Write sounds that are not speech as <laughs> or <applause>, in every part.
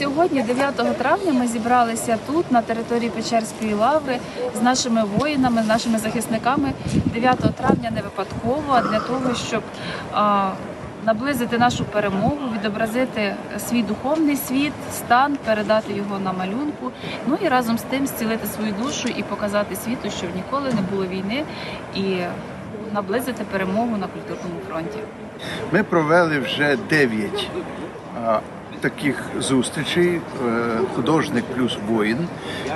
Сьогодні, 9 травня, ми зібралися тут, на території Печерської лаври, з нашими воїнами, з нашими захисниками. 9 травня не випадково, для того, щоб а, наблизити нашу перемогу, відобразити свій духовний світ, стан, передати його на малюнку. Ну і разом з тим зцілити свою душу і показати світу, що ніколи не було війни, і наблизити перемогу на культурному фронті. Ми провели вже дев'ять а, таких зустрічей, е, художник плюс воїн.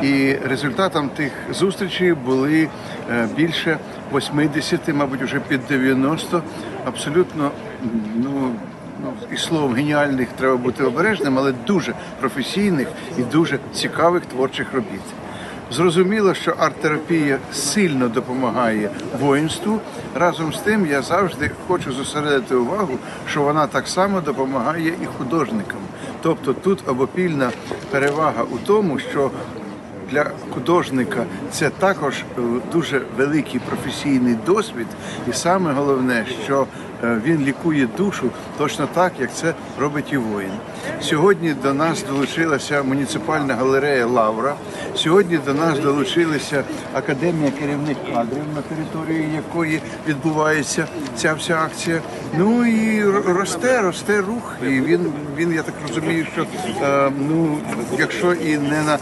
І результатом тих зустрічей були е, більше 80, мабуть, вже під 90, абсолютно ну. Ну, і словом геніальних треба бути обережним, але дуже професійних і дуже цікавих творчих робіт. Зрозуміло, що арт-терапія сильно допомагає воїнству. Разом з тим, я завжди хочу зосередити увагу, що вона так само допомагає і художникам. Тобто тут обопільна перевага у тому, що для художника це також е, дуже великий професійний досвід, і саме головне, що він лікує душу точно так, як це робить і воїн. Сьогодні до нас долучилася муніципальна галерея Лавра. Сьогодні до нас долучилася академія керівних кадрів, на території якої відбувається ця вся акція. Ну і росте, росте рух. І він, він я так розумію, що е, ну, якщо і не на е,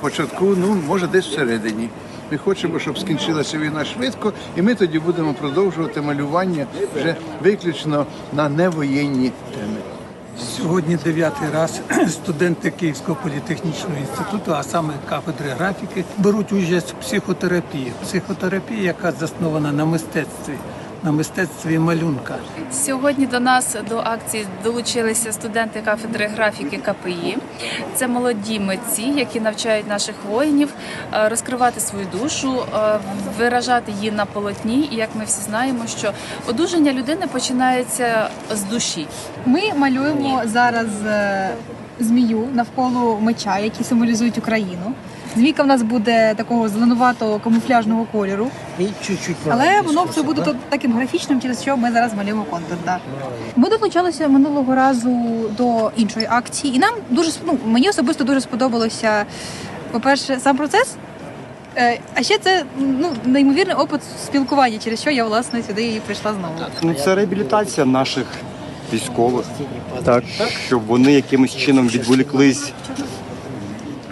початку, ну може десь всередині. Ми хочемо, щоб скінчилася війна швидко, і ми тоді будемо продовжувати малювання вже виключно на невоєнні теми. Сьогодні дев'ятий раз <clears throat> студенти Київського політехнічного інституту, а саме кафедри графіки, беруть участь в психотерапії. Психотерапія, яка заснована на мистецтві, на мистецтві малюнка. Сьогодні до нас до акції долучилися студенти кафедри графіки КПІ. Це молоді митці, які навчають наших воїнів е, розкривати свою душу, е, виражати її на полотні. І як ми всі знаємо, що одужання людини починається з душі. Ми малюємо зараз е, змію навколо меча, які символізують Україну. Змійка в нас буде такого зеленуватого камуфляжного кольору, І чуть-чуть але воно все буде тут таким графічним, через що ми зараз малюємо контур. Да. Ми долучалися минулого разу до іншої акції, і нам дуже ну, мені особисто дуже сподобалося, по-перше, сам процес. е, А ще це ну неймовірний опит спілкування, через що я власне сюди і прийшла знову. Ну, це реабілітація наших військових, так, щоб вони якимось чином відволіклись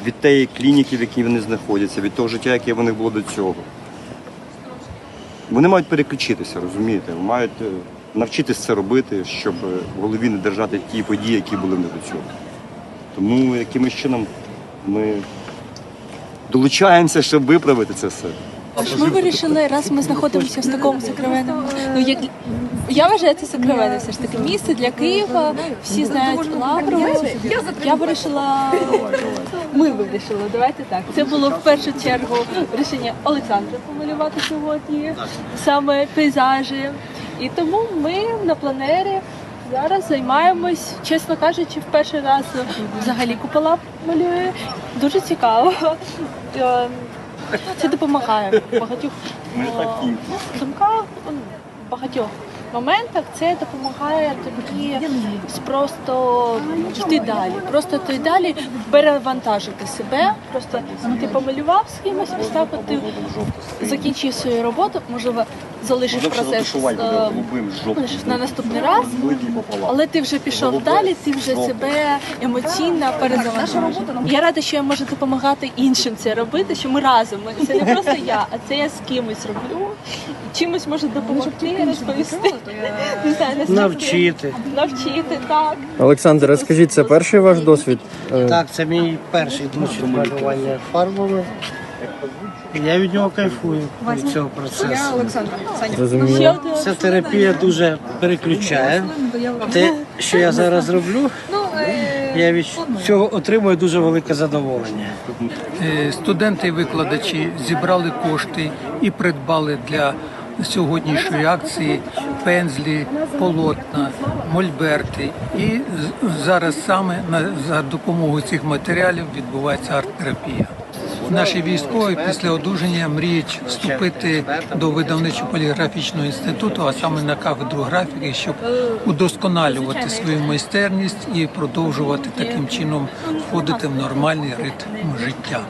від тієї клініки, в якій вони знаходяться, від того життя, яке в них було до цього. Вони мають переключитися, розумієте? Мають навчитися це робити, щоб е, в голові не держати ті події, які були в них до цього. Тому якимось чином ми долучаємося, щоб виправити це все. Тож ми вирішили, раз ми знаходимося в такому сакравенному, ну як я вважаю це сакравенне все ж таки місце для Києва. Всі знають лавру. Я вирішила. Ми вирішили, давайте так. Це було в першу чергу рішення Олександра помалювати сьогодні, саме пейзажі. І тому ми на планері зараз займаємось, чесно кажучи, в перший раз взагалі купола малює. Дуже цікаво. Це допомагає багатьох замка. думках, багатьох моментах. Це допомагає тобі просто йти далі. Просто йти далі, перевантажити себе. Просто ти помалював з кимось, ось так от ти закінчив свою роботу, можливо, залишиш процес е, на наступний раз. Але ти вже пішов далі, ти вже себе емоційно перезавантажив. Я рада, що я можу допомагати іншим це робити, що ми разом. Це не просто я, а це я з кимось роблю. Чимось можу допомогти, розповісти. <laughs> Не знаю, наступне. навчити. Навчити, так. Олександр, розкажіть, це перший ваш досвід? Е, Так, це мій перший досвід малювання фарбами. Я від нього кайфую від цього процесу. Ще Зрозуміло. один. Ця терапія дуже переключає. Те, що я зараз роблю, я від цього отримую дуже велике задоволення. Е, Студенти і викладачі зібрали кошти і придбали для сьогоднішньої акції пензлі, полотна, мольберти. І зараз саме за допомогою цих матеріалів відбувається арт-терапія. Наші військові після одужання мріють вступити до видавничо-поліграфічного інституту, а саме на кафедру графіки, щоб удосконалювати свою майстерність і продовжувати таким чином входити в нормальний ритм життя.